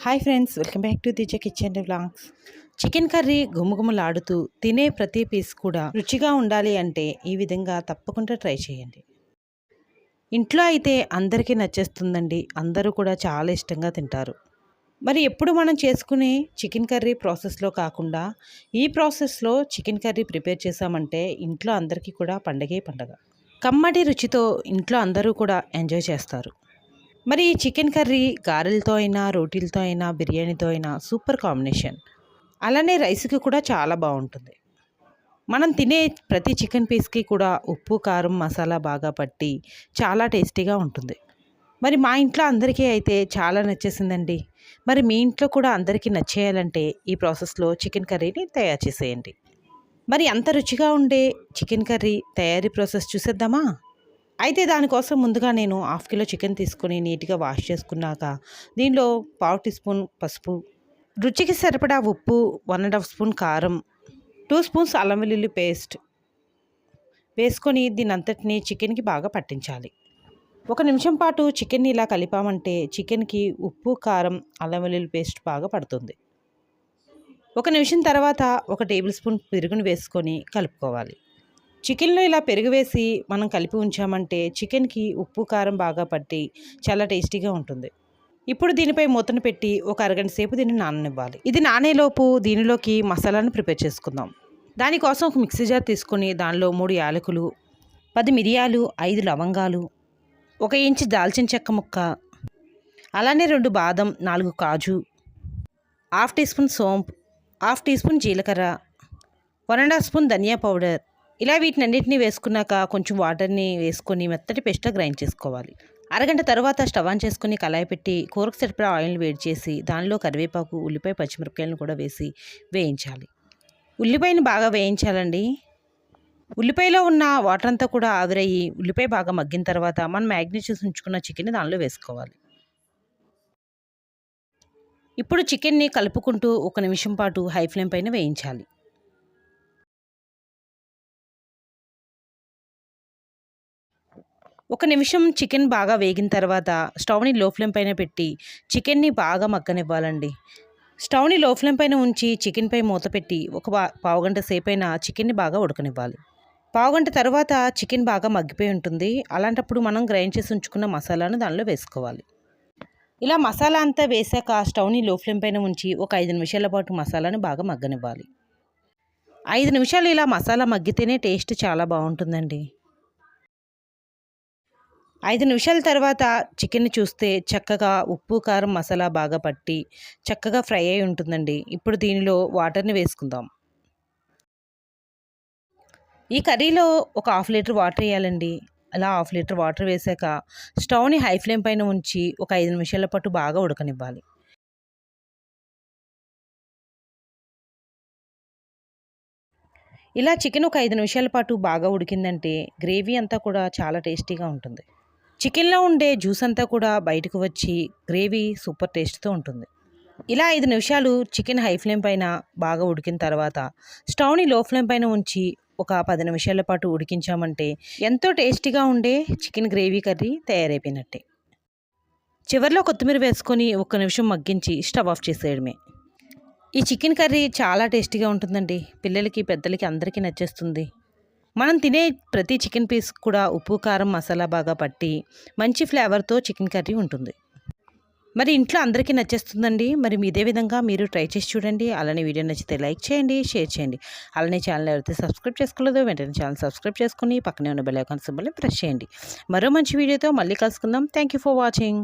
Hi friends welcome back to దిజ kitchen vlogs chicken curry గుమగుమలాడుతూ తినే ప్రతి పీస్ కూడా రుచిగా ఉండాలి అంటే ఈ విధంగా తప్పకుండా ట్రై చేయండి. ఇంట్లో అయితే అందరికీ నచ్చేస్తుందండి. అందరూ కూడా చాలా ఇష్టంగా తింటారు. మరి ఎప్పుడు మనం చేసుకునే చికెన్ కర్రీ ప్రాసెస్లో కాకుండా ఈ ప్రాసెస్లో చికెన్ కర్రీ ప్రిపేర్ చేసామంటే ఇంట్లో అందరికీ కూడా పండగే పండగ. కమ్మటి రుచితో ఇంట్లో అందరూ కూడా ఎంజాయ్ చేస్తారు. మరి ఈ చికెన్ కర్రీ గారెలతో అయినా రోటీలతో అయినా బిర్యానీతో అయినా సూపర్ కాంబినేషన్. అలానే రైస్కి కూడా చాలా బాగుంటుంది. మనం తినే ప్రతి చికెన్ పీస్కి కూడా ఉప్పు కారం మసాలా బాగా పట్టి చాలా టేస్టీగా ఉంటుంది. మరి మా ఇంట్లో అందరికీ అయితే చాలా నచ్చేసిందండి. మరి మీ ఇంట్లో కూడా అందరికీ నచ్చేయాలంటే ఈ ప్రాసెస్లో చికెన్ కర్రీని తయారు చేసేయండి. మరి అంత రుచిగా ఉండే చికెన్ కర్రీ తయారీ ప్రాసెస్ చూసేద్దామా? అయితే దానికోసం ముందుగా నేను హాఫ్ కిలో చికెన్ తీసుకొని నీట్గా వాష్ చేసుకున్నాక దీనిలో పావు టీ స్పూన్ పసుపు రుచికి సరిపడా ఉప్పు వన్ అండ్ హాఫ్ స్పూన్ కారం టూ స్పూన్స్ అల్లం వెల్లుల్లి పేస్ట్ వేసుకొని దీని అంతటిని చికెన్కి బాగా పట్టించాలి. ఒక నిమిషం పాటు చికెన్ని ఇలా కలిపామంటే చికెన్కి ఉప్పు కారం అల్లం వెల్లుల్లి పేస్ట్ బాగా పడుతుంది. ఒక నిమిషం తర్వాత ఒక టేబుల్ స్పూన్ పెరుగును వేసుకొని కలుపుకోవాలి. చికెన్లో ఇలా పెరుగు వేసి మనం కలిపి ఉంచామంటే చికెన్కి ఉప్పు కారం బాగా పట్టి చాలా టేస్టీగా ఉంటుంది. ఇప్పుడు దీనిపై మూతను పెట్టి ఒక అరగంట సేపు దీన్ని నాననివ్వాలి. ఇది నానేలోపు దీనిలోకి మసాలాను ప్రిపేర్ చేసుకుందాం. దానికోసం ఒక మిక్సీ జార్ తీసుకొని దానిలో మూడు యాలకులు పది మిరియాలు ఐదు లవంగాలు ఒక ఇంచు దాల్చిన చెక్క ముక్క అలానే రెండు బాదం నాలుగు కాజు హాఫ్ టీ స్పూన్ సోంపు హాఫ్ టీ స్పూన్ జీలకర్ర వన్ అండ్ హాఫ్ స్పూన్ ధనియా పౌడర్ ఇలా వీటిని అన్నింటినీ వేసుకున్నాక కొంచెం వాటర్ని వేసుకొని మెత్తటి పేస్ట్గా గ్రైండ్ చేసుకోవాలి. అరగంట తర్వాత స్టవ్ ఆన్ చేసుకుని కళాయి పెట్టి కూరకు సరిపడా ఆయిల్ని వేడి చేసి దానిలో కరివేపాకు ఉల్లిపాయ పచ్చిమిరపకాయలను కూడా వేసి వేయించాలి. ఉల్లిపాయని బాగా వేయించాలండి. ఉల్లిపాయలో ఉన్న వాటర్ అంతా కూడా ఆవిరయ్యి ఉల్లిపాయ బాగా మగ్గిన తర్వాత మనం మ్యాగ్నెట్ చేసి ఉంచుకున్న చికెన్ దానిలో వేసుకోవాలి. ఇప్పుడు చికెన్ని కలుపుకుంటూ ఒక నిమిషం పాటు హై ఫ్లేమ్ పైన వేయించాలి. ఒక నిమిషం చికెన్ బాగా వేగిన తర్వాత స్టవ్ని లో ఫ్లేమ్ పైన పెట్టి చికెన్ని బాగా మగ్గనివ్వాలండి. స్టవ్ని లో ఫ్లేమ్ పైన ఉంచి చికెన్పై మూత పెట్టి ఒక పావుగంట సేపు అయినా చికెన్ని బాగా ఉడకనివ్వాలి. పావుగంట తర్వాత చికెన్ బాగా మగ్గిపోయి ఉంటుంది. అలాంటప్పుడు మనం గ్రైండ్ చేసి ఉంచుకున్న మసాలాను దానిలో వేసుకోవాలి. ఇలా మసాలా అంతా వేసాక స్టవ్ని లో ఫ్లేమ్ పైన ఉంచి ఒక ఐదు నిమిషాల పాటు మసాలాను బాగా మగ్గనివ్వాలి. ఐదు నిమిషాలు ఇలా మసాలా మగ్గితేనే టేస్ట్ చాలా బాగుంటుందండి. ఐదు నిమిషాల తర్వాత చికెన్ చూస్తే చక్కగా ఉప్పు కారం మసాలా బాగా పట్టి చక్కగా ఫ్రై అయి ఉంటుందండి. ఇప్పుడు దీనిలో వాటర్ని వేసుకుందాం. ఈ కర్రీలో ఒక హాఫ్ లీటర్ వాటర్ వేయాలండి. అలా హాఫ్ లీటర్ వాటర్ వేసాక స్టవ్ని హై ఫ్లేమ్ పైన ఉంచి ఒక ఐదు నిమిషాల పాటు బాగా ఉడకనివ్వాలి. ఇలా చికెన్ ఒక ఐదు నిమిషాల పాటు బాగా ఉడికిందంటే గ్రేవీ అంతా కూడా చాలా టేస్టీగా ఉంటుంది. చికెన్లో ఉండే జ్యూస్ అంతా కూడా బయటకు వచ్చి గ్రేవీ సూపర్ టేస్ట్తో ఉంటుంది. ఇలా ఐదు నిమిషాలు చికెన్ హై ఫ్లేమ్ పైన బాగా ఉడికిన తర్వాత స్టవ్ని లో ఫ్లేమ్ పైన ఉంచి ఒక పది నిమిషాల పాటు ఉడికించామంటే ఎంతో టేస్టీగా ఉండే చికెన్ గ్రేవీ కర్రీ తయారైపోయినట్టే. చివరిలో కొత్తిమీర వేసుకొని ఒక్క నిమిషం మగ్గించి స్టవ్ ఆఫ్ చేసేయడమే. ఈ చికెన్ కర్రీ చాలా టేస్టీగా ఉంటుందండి. పిల్లలకి పెద్దలకి అందరికీ నచ్చేస్తుంది. మనం తినే ప్రతి చికెన్ పీస్ కూడా ఉప్పు కారం మసాలా బాగా పట్టి మంచి ఫ్లేవర్తో చికెన్ కర్రీ ఉంటుంది. మరి ఇంట్లో అందరికీ నచ్చేస్తుందండి. మరి ఇదే విధంగా మీరు ట్రై చేసి చూడండి. అలానే వీడియో నచ్చితే లైక్ చేయండి షేర్ చేయండి. అలానే ఛానల్ ఎవరైతే సబ్స్క్రైబ్ చేసుకోలేదో వెంటనే ఛానల్ సబ్స్క్రైబ్ చేసుకుని పక్కనే ఉన్న బెల్ ఐకాన్ సింబల్ని ప్రెస్ చేయండి. మరో మంచి వీడియోతో మళ్ళీ కలుసుకుందాం. Thank you for watching.